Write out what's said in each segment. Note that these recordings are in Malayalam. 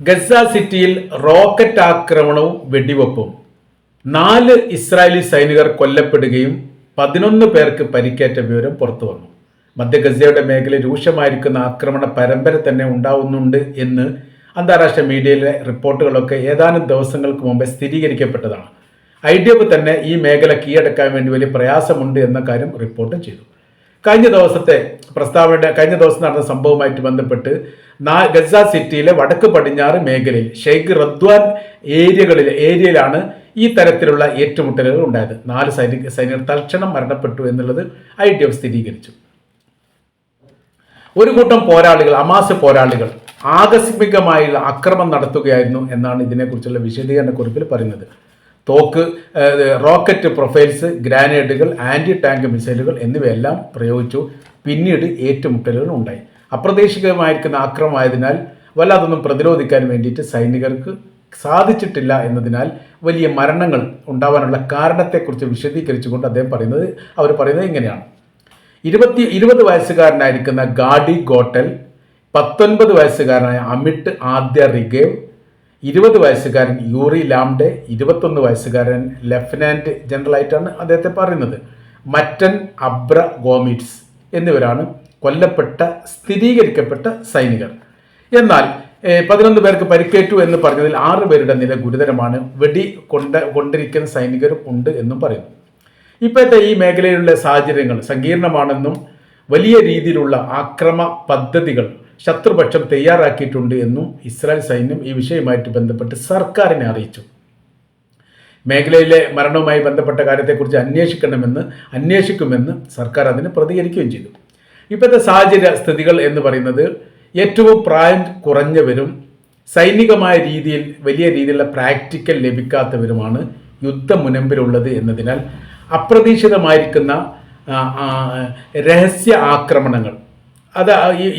ഗസ സിറ്റിയിൽ റോക്കറ്റ് ആക്രമണവും വെടിവെപ്പും. നാല് ഇസ്രായേലി സൈനികർ കൊല്ലപ്പെടുകയും പതിനൊന്ന് പേർക്ക് പരിക്കേറ്റ വിവരം പുറത്തു വന്നു. മധ്യ ഗസയുടെ മേഖലയിൽ രൂക്ഷമായിരിക്കുന്ന ആക്രമണ പരമ്പര തന്നെ ഉണ്ടാവുന്നുണ്ട് എന്ന് അന്താരാഷ്ട്ര മീഡിയയിലെ റിപ്പോർട്ടുകളൊക്കെ ഏതാനും ദിവസങ്ങൾക്ക് മുമ്പ് സ്ഥിരീകരിക്കപ്പെട്ടതാണ്. ഐ ഡി എഫ് തന്നെ ഈ മേഖല കീഴടക്കാൻ വേണ്ടി വലിയ പ്രയാസമുണ്ട് എന്ന കാര്യം റിപ്പോർട്ട് ചെയ്തു. കഴിഞ്ഞ ദിവസത്തെ പ്രസ്താവന കഴിഞ്ഞ ദിവസം നടന്ന സംഭവവുമായിട്ട് ബന്ധപ്പെട്ട് ഗസ സിറ്റിയിലെ വടക്ക് പടിഞ്ഞാറ് മേഖലയിൽ ഷെയ്ഖ് റദ്വാൻ ഏരിയകളിൽ ഏരിയയിലാണ് ഈ തരത്തിലുള്ള ഏറ്റുമുട്ടലുകൾ ഉണ്ടായത്. നാല് സൈനിക സൈനികർ തൽക്ഷണം മരണപ്പെട്ടു എന്നുള്ളത് ഐ ഡി എഫ് സ്ഥിരീകരിച്ചു. ഒരു കൂട്ടം പോരാളികൾ അമാസ് പോരാളികൾ ആകസ്മികമായുള്ള അക്രമം നടത്തുകയായിരുന്നു എന്നാണ് ഇതിനെക്കുറിച്ചുള്ള വിശദീകരണ കുറിപ്പിൽ പറയുന്നത്. തോക്ക് റോക്കറ്റ് പ്രൊഫൈൽസ് ഗ്രാനേഡുകൾ ആന്റി ടാങ്ക് മിസൈലുകൾ എന്നിവയെല്ലാം പ്രയോഗിച്ചു. പിന്നീട് ഏറ്റുമുട്ടലുകൾ ഉണ്ടായി. അപ്രതീക്ഷിതമായിരിക്കുന്ന ആക്രമമായതിനാൽ വല്ലാതൊന്നും പ്രതിരോധിക്കാൻ വേണ്ടിയിട്ട് സൈനികർക്ക് സാധിച്ചിട്ടില്ല എന്നതിനാൽ വലിയ മരണങ്ങൾ ഉണ്ടാവാനുള്ള കാരണത്തെക്കുറിച്ച് വിശദീകരിച്ചുകൊണ്ട് അദ്ദേഹം പറയുന്നത് അവർ പറയുന്നത് ഇങ്ങനെയാണ്. ഇരുപത്തി ഇരുപത് വയസ്സുകാരനായിരിക്കുന്ന ഗാഡി ഗോട്ടൽ പത്തൊൻപത് വയസ്സുകാരനായ അമിട്ട് ആദ്യ റിഗേവ് ഇരുപത് വയസ്സുകാരൻ യൂറി ലാംഡെ ഇരുപത്തൊന്ന് വയസ്സുകാരൻ ലെഫ്റ്റനന്റ് ജനറലായിട്ടാണ് അദ്ദേഹത്തെ പറയുന്നത്. മറ്റൻ അബ്ര ഗോമിറ്റ്സ് എന്നിവരാണ് കൊല്ലപ്പെട്ട സ്ഥിരീകരിക്കപ്പെട്ട സൈനികർ. എന്നാൽ പതിനൊന്ന് പേർക്ക് പരിക്കേറ്റു എന്ന് പറഞ്ഞതിൽ ആറ് പേരുടെ നില ഗുരുതരമാണ്. വെടി കൊണ്ട കൊണ്ടിരിക്കുന്ന സൈനികരും ഉണ്ട് എന്നും പറയുന്നു. ഇപ്പോഴത്തെ ഈ മേഖലയിലുള്ള സാഹചര്യങ്ങൾ സങ്കീർണമാണെന്നും വലിയ രീതിയിലുള്ള ആക്രമ പദ്ധതികൾ ശത്രുപക്ഷം തയ്യാറാക്കിയിട്ടുണ്ട് എന്നും ഇസ്രായേൽ സൈന്യം ഈ വിഷയവുമായിട്ട് ബന്ധപ്പെട്ട് സർക്കാരിനെ അറിയിച്ചു. മേഖലയിലെ മരണവുമായി ബന്ധപ്പെട്ട കാര്യത്തെക്കുറിച്ച് അന്വേഷിക്കണമെന്ന് അന്വേഷിക്കുമെന്ന് സർക്കാർ അതിന് പ്രതികരിക്കുകയും ചെയ്തു. ഇപ്പോഴത്തെ സാഹചര്യ സ്ഥിതികൾ എന്ന് പറയുന്നത് ഏറ്റവും പ്രായം കുറഞ്ഞവരും സൈനികമായ രീതിയിൽ വലിയ രീതിയിലുള്ള പ്രാക്ടിക്കൽ ലഭിക്കാത്തവരുമാണ് യുദ്ധമുനമ്പിലുള്ളത് എന്നതിനാൽ അപ്രതീക്ഷിതമായിരിക്കുന്ന രഹസ്യ ആക്രമണങ്ങൾ. അത്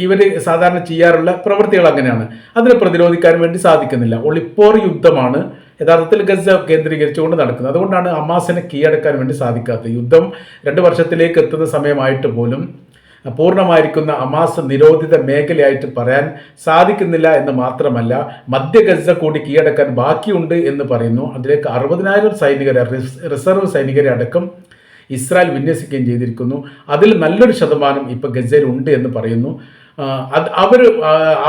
ഇവർ സാധാരണ ചെയ്യാറുള്ള പ്രവൃത്തികൾ അങ്ങനെയാണ്. അതിനെ പ്രതിരോധിക്കാൻ വേണ്ടി സാധിക്കുന്നില്ല. ഒളിപ്പോർ യുദ്ധമാണ് യഥാർത്ഥത്തിൽ ഗസ കേന്ദ്രീകരിച്ചുകൊണ്ട് നടക്കുന്നത്. അതുകൊണ്ടാണ് ഹമാസിനെ കീഴടക്കാൻ വേണ്ടി സാധിക്കാത്തത്. യുദ്ധം രണ്ട് വർഷത്തിലേക്ക് എത്തുന്ന സമയമായിട്ട് പോലും പൂർണമായിരിക്കുന്ന അമാസ് നിരോധിത മേഖലയായിട്ട് പറയാൻ സാധിക്കുന്നില്ല എന്ന് മാത്രമല്ല മധ്യ ഗസ കൂടി കീഴടക്കാൻ ബാക്കിയുണ്ട് എന്ന് പറയുന്നു. അതിലേക്ക് അറുപതിനായിരം സൈനികരെ റിസർവ് സൈനികരെ അടക്കം ഇസ്രായേൽ വിന്യസിക്കുകയും ചെയ്തിരിക്കുന്നു. അതിൽ നല്ലൊരു ശതമാനം ഇപ്പോൾ ഗസയിൽ ഉണ്ട് എന്ന് പറയുന്നു. അത് അവർ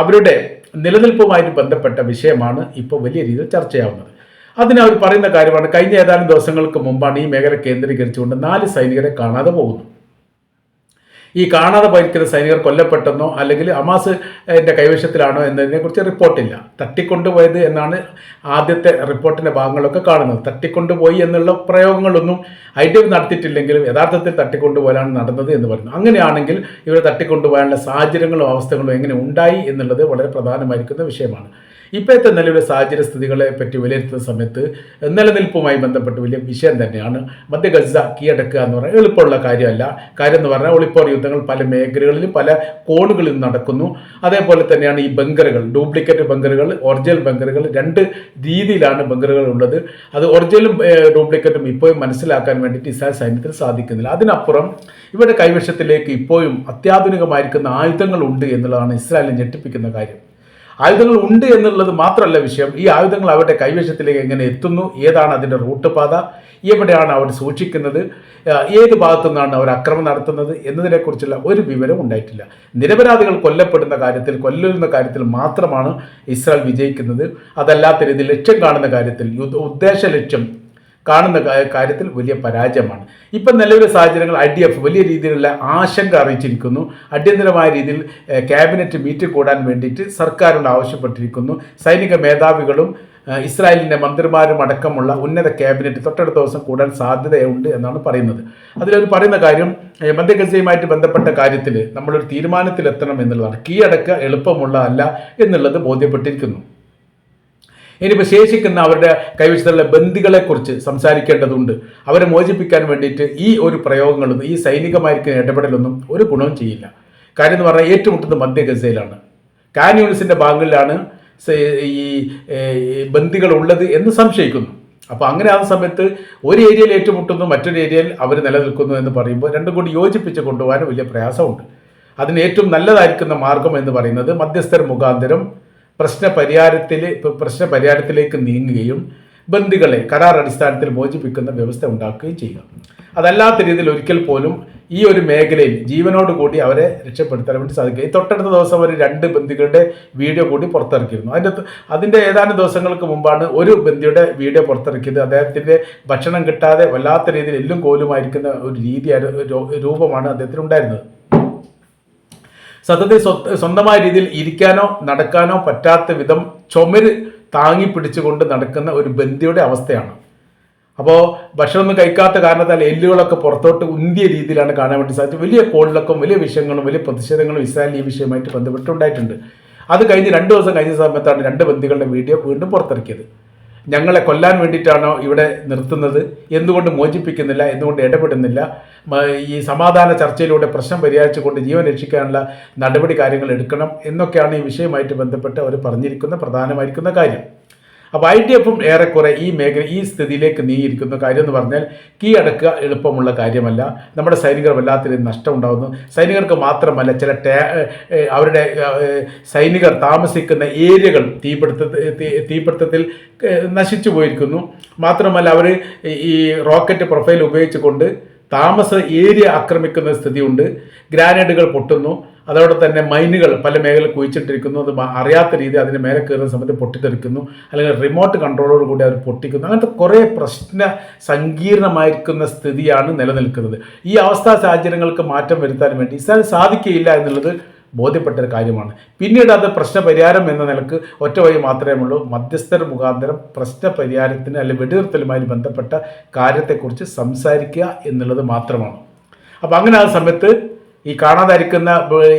അവരുടെ നിലനിൽപ്പുമായിട്ട് ബന്ധപ്പെട്ട വിഷയമാണ് ഇപ്പോൾ വലിയ രീതിയിൽ ചർച്ചയാവുന്നത്. അതിന് അവർ പറയുന്ന കാര്യമാണ് കഴിഞ്ഞ ഏതാനും ദിവസങ്ങൾക്ക് മുമ്പാണ് ഈ മേഖല കേന്ദ്രീകരിച്ചുകൊണ്ട് നാല് സൈനികരെ കാണാതെ പോകുന്നു. ഈ കാണാതെ പോയിരിക്കുന്ന സൈനികർ കൊല്ലപ്പെട്ടെന്നോ അല്ലെങ്കിൽ അമാസ് എന്റെ കൈവശത്തിലാണോ എന്നതിനെക്കുറിച്ച് റിപ്പോർട്ടില്ല. തട്ടിക്കൊണ്ടുപോയത് എന്നാണ് ആദ്യത്തെ റിപ്പോർട്ടിന്റെ ഭാഗങ്ങളൊക്കെ കാണുന്നത്. തട്ടിക്കൊണ്ടുപോയി എന്നുള്ള പ്രയോഗങ്ങളൊന്നും ഐ ഡി എഫ് നടത്തിയിട്ടില്ലെങ്കിലും യഥാർത്ഥത്തിൽ തട്ടിക്കൊണ്ടുപോകാനാണ് നടന്നത് എന്ന് പറയുന്നു. അങ്ങനെയാണെങ്കിൽ ഇവരെ തട്ടിക്കൊണ്ടുപോകാനുള്ള സാഹചര്യങ്ങളും അവസ്ഥകളും എങ്ങനെ ഉണ്ടായി എന്നുള്ളത് വളരെ പ്രധാനമായിരിക്കുന്ന വിഷയമാണ്. ഇപ്പോഴത്തെ നിലവിലെ സാഹചര്യ സ്ഥിതികളെ പറ്റി വിലയിരുത്തുന്ന സമയത്ത് നിലനിൽപ്പുമായി ബന്ധപ്പെട്ട് വലിയ വിഷയം തന്നെയാണ്. മധ്യ ഗസ കീഴടക്കുക എന്ന് പറഞ്ഞാൽ എളുപ്പമുള്ള കാര്യമല്ല. കാര്യം എന്ന് പറഞ്ഞാൽ ഒളിപ്പോർ യുദ്ധങ്ങൾ പല മേഖലകളിലും പല കോണുകളിൽ നടക്കുന്നു. അതേപോലെ തന്നെയാണ് ഈ ബങ്കറുകൾ ഡ്യൂപ്ലിക്കേറ്റ് ബങ്കറുകൾ ഒറിജിനൽ ബങ്കറുകൾ രണ്ട് രീതിയിലാണ് ബങ്കറുകൾ ഉള്ളത്. അത് ഒറിജിനലും ഡ്യൂപ്ലിക്കേറ്റും ഇപ്പോഴും മനസ്സിലാക്കാൻ വേണ്ടിയിട്ട് ഇസ്രായേൽ സൈന്യത്തിന് സാധിക്കുന്നില്ല. അതിനപ്പുറം ഇവരുടെ കൈവശത്തിലേക്ക് ഇപ്പോഴും അത്യാധുനികമായിരിക്കുന്ന ആയുധങ്ങൾ ഉണ്ട് എന്നുള്ളതാണ് ഇസ്രായേലിനെ ഞെട്ടിപ്പിക്കുന്ന കാര്യം. ആയുധങ്ങൾ ഉണ്ട് എന്നുള്ളത് മാത്രമല്ല വിഷയം. ഈ ആയുധങ്ങൾ അവരുടെ കൈവശത്തിലേക്ക് എങ്ങനെ എത്തുന്നു? ഏതാണ് അതിന്റെ റൂട്ട് പാത? എവിടെയാണ് അവർ സൂക്ഷിക്കുന്നത്? ഏത് ഭാഗത്തു നിന്നാണ് അവർ അക്രമം നടത്തുന്നത് എന്നതിനെക്കുറിച്ചുള്ള ഒരു വിവരം ഉണ്ടായിട്ടില്ല. നിരപരാധികൾ കൊല്ലപ്പെടുന്ന കാര്യത്തിൽ കൊല്ലുന്ന കാര്യത്തിൽ മാത്രമാണ് ഇസ്രായേൽ വിജയിക്കുന്നത്. അതല്ലാത്ത രീതിയിൽ ലക്ഷ്യം കാണുന്ന കാര്യത്തിൽ യുദ്ധ ഉദ്ദേശ ലക്ഷ്യം കാണുന്ന കാര്യത്തിൽ വലിയ പരാജയമാണ്. ഇപ്പം നിലവിലെ സാഹചര്യങ്ങൾ ഐ ഡി എഫ് വലിയ രീതിയിലുള്ള ആശങ്ക അറിയിച്ചിരിക്കുന്നു. അടിയന്തരമായ രീതിയിൽ ക്യാബിനറ്റ് മീറ്റ് കൂടാൻ വേണ്ടിയിട്ട് സർക്കാരിനോട് ആവശ്യപ്പെട്ടിരിക്കുന്നു. സൈനിക മേധാവികളും ഇസ്രായേലിന്റെ മന്ത്രിമാരും അടക്കമുള്ള ഉന്നത ക്യാബിനറ്റ് തൊട്ടടുത്ത ദിവസം കൂടാൻ സാധ്യതയുണ്ട് എന്നാണ് പറയുന്നത്. അതിലൊരു പറയുന്ന കാര്യം മധ്യഗസയുമായിട്ട് ബന്ധപ്പെട്ട കാര്യത്തിൽ നമ്മളൊരു തീരുമാനത്തിലെത്തണം എന്നുള്ളതാണ്. കീഴടക്കുക എളുപ്പമുള്ള അല്ല എന്നുള്ളത് ബോധ്യപ്പെട്ടിരിക്കുന്നു. ഇനിയിപ്പോൾ ശേഷിക്കുന്ന അവരുടെ കൈവശത്തുള്ള ബന്ദികളെക്കുറിച്ച് സംസാരിക്കേണ്ടതുണ്ട്. അവരെ മോചിപ്പിക്കാൻ വേണ്ടിയിട്ട് ഈ ഒരു പ്രയോഗങ്ങളൊന്നും ഈ സൈനികമായിരിക്കുന്ന ഇടപെടലൊന്നും ഒരു ഗുണവും ചെയ്യില്ല. കാര്യം എന്ന് പറഞ്ഞാൽ ഏറ്റുമുട്ടുന്നത് മധ്യ ഗസയിലാണ്. കാൻ യൂണിസിന്റെ ഭാഗങ്ങളിലാണ് ഈ ബന്ദികൾ എന്ന് സംശയിക്കുന്നു. അപ്പോൾ അങ്ങനെ ആ സമയത്ത് ഒരു ഏരിയയിൽ ഏറ്റുമുട്ടുന്നു മറ്റൊരു ഏരിയയിൽ അവർ നിലനിൽക്കുന്നു എന്ന് പറയുമ്പോൾ രണ്ടും കൂടി യോജിപ്പിച്ച് കൊണ്ടുപോകാൻ വലിയ പ്രയാസമുണ്ട്. അതിന് ഏറ്റവും നല്ലതായിരിക്കുന്ന മാർഗം എന്ന് പറയുന്നത് മധ്യസ്ഥർ മുഖാന്തരം പ്രശ്ന പരിഹാരത്തിൽ പ്രശ്ന പരിഹാരത്തിലേക്ക് നീങ്ങുകയും ബന്ധുക്കളെ കരാർ അടിസ്ഥാനത്തിൽ മോചിപ്പിക്കുന്ന വ്യവസ്ഥ ഉണ്ടാക്കുകയും ചെയ്യുക. അതല്ലാത്ത രീതിയിൽ ഒരിക്കൽ പോലും ഈ ഒരു മേഖലയിൽ ജീവനോട് കൂടി അവരെ രക്ഷപ്പെടുത്താൻ വേണ്ടി സാധിക്കുക. ഈ തൊട്ടടുത്ത ദിവസം ഒരു രണ്ട് ബന്ധുക്കളുടെ വീഡിയോ കൂടി പുറത്തിറക്കിയിരുന്നു. അതിന്റെ അതിന്റെ ഏതാനും ദിവസങ്ങൾക്ക് മുമ്പാണ് ഒരു ബന്ധിയുടെ വീഡിയോ പുറത്തിറക്കിയത്. അദ്ദേഹത്തിന്റെ ഭക്ഷണം കിട്ടാതെ വല്ലാത്ത രീതിയിൽ എല്ലും കോലുമായിരിക്കുന്ന ഒരു രീതിയായിരുന്നു രൂപമാണ് അദ്ദേഹത്തിന് ഉണ്ടായിരുന്നത് സത്യത്തിൽ സ്വ- സ്വന്തമായ രീതിയിൽ ഇരിക്കാനോ നടക്കാനോ പറ്റാത്ത വിധം ചുമര് താങ്ങി പിടിച്ചുകൊണ്ട് നടക്കുന്ന ഒരു ബന്ധിയുടെ അവസ്ഥയാണ്. അപ്പോൾ ഭക്ഷണമൊന്നും കഴിക്കാത്ത കാരണത്താൽ എല്ലുകളൊക്കെ പുറത്തോട്ട് ഉന്തിയ രീതിയിലാണ് കാണാൻ വേണ്ടി സാധിച്ചത്. വലിയ കോളിലൊക്കെ വലിയ വിഷയങ്ങളും വലിയ പ്രതിഷേധങ്ങളും ഇസ്രായേൽ ഈ വിഷയമായിട്ട് ബന്ധപ്പെട്ടുണ്ടായിട്ടുണ്ട് അത് കഴിഞ്ഞ് രണ്ട് ദിവസം കഴിഞ്ഞ സമയത്താണ് രണ്ട് ബന്ധികളുടെ വീഡിയോ വീണ്ടും പുറത്തിറക്കിയത്. ഞങ്ങളെ കൊല്ലാൻ വേണ്ടിയിട്ടാണോ ഇവിടെ നിർത്തുന്നത്? എന്തുകൊണ്ട് മോചിപ്പിക്കുന്നില്ല? എന്തുകൊണ്ട് ഇടപെടുന്നില്ല? ഈ സമാധാന ചർച്ചയിലൂടെ പ്രശ്നം പരിഹരിച്ചുകൊണ്ട് ജീവൻ രക്ഷിക്കാനുള്ള നടപടി കാര്യങ്ങൾ എടുക്കണം എന്നൊക്കെയാണ് ഈ വിഷയമായിട്ട് ബന്ധപ്പെട്ട് അവർ പറഞ്ഞിരിക്കുന്ന പ്രധാനമായിരിക്കുന്ന കാര്യം. അപ്പോൾ ഐ ടി എഫും ഏറെക്കുറെ ഈ മേഖല ഈ സ്ഥിതിയിലേക്ക് നീങ്ങിയിരിക്കുന്ന കാര്യം എന്ന് പറഞ്ഞാൽ കീഴടക്കുക എളുപ്പമുള്ള കാര്യമല്ല. നമ്മുടെ സൈനികർ വല്ലാത്തൊരു നഷ്ടമുണ്ടാകുന്നു സൈനികർക്ക് മാത്രമല്ല ചില ടേ അവരുടെ സൈനികർ താമസിക്കുന്ന ഏരിയകൾ തീപിടുത്ത തീപിടുത്തത്തിൽ നശിച്ചു പോയിരിക്കുന്നു. മാത്രമല്ല അവർ ഈ റോക്കറ്റ് പ്രൊഫൈൽ ഉപയോഗിച്ചുകൊണ്ട് താമസ ഏരിയ ആക്രമിക്കുന്ന സ്ഥിതിയുണ്ട്. ഗ്രാനേഡുകൾ പൊട്ടുന്നു. അതോടെ തന്നെ മൈനുകൾ പല മേഖല കുഴിച്ചിട്ടിരിക്കുന്നു. അത് അറിയാത്ത രീതി അതിന് മേലെ കയറുന്ന സമയത്ത് പൊട്ടിത്തെറിക്കുന്നു. അല്ലെങ്കിൽ റിമോട്ട് കൺട്രോളോട് കൂടി അവർ പൊട്ടിക്കുന്നു. അങ്ങനത്തെ കുറേ പ്രശ്ന സങ്കീർണമായിരിക്കുന്ന സ്ഥിതിയാണ് നിലനിൽക്കുന്നത്. ഈ അവസ്ഥാ സാഹചര്യങ്ങൾക്ക് മാറ്റം വരുത്താൻ വേണ്ടി ഇസ്രായേൽ സാധിക്കുകയില്ല എന്നുള്ളത് ബോധ്യപ്പെട്ട ഒരു കാര്യമാണ്. പിന്നീട് അത് പ്രശ്നപരിഹാരം എന്ന നിലയ്ക്ക് ഒറ്റ വഴി മാത്രമേ ഉള്ളൂ. മധ്യസ്ഥർ മുഖാന്തരം പ്രശ്ന പരിഹാരത്തിന് അല്ലെങ്കിൽ വെടിനിർത്തലുമായി ബന്ധപ്പെട്ട കാര്യത്തെക്കുറിച്ച് സംസാരിക്കുക എന്നുള്ളത് മാത്രമാണ്. അപ്പോൾ അങ്ങനെ ആ സമയത്ത് ഈ കാണാതായിരിക്കുന്ന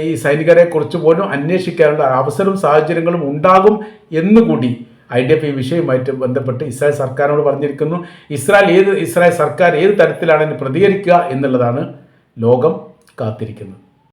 ഈ സൈനികരെ കുറിച്ച് പോലും അന്വേഷിക്കാനുള്ള അവസരവും സാഹചര്യങ്ങളും ഉണ്ടാകും എന്നുകൂടി ഐ ഡി എഫ് ഈ വിഷയവുമായിട്ട് ബന്ധപ്പെട്ട് ഇസ്രായേൽ സർക്കാരിനോട് പറഞ്ഞിരിക്കുന്നു. ഇസ്രായേൽ ഏത് ഇസ്രായേൽ സർക്കാർ ഏത് തരത്തിലാണ് പ്രതികരിക്കുക എന്നുള്ളതാണ് ലോകം കാത്തിരിക്കുന്നത്.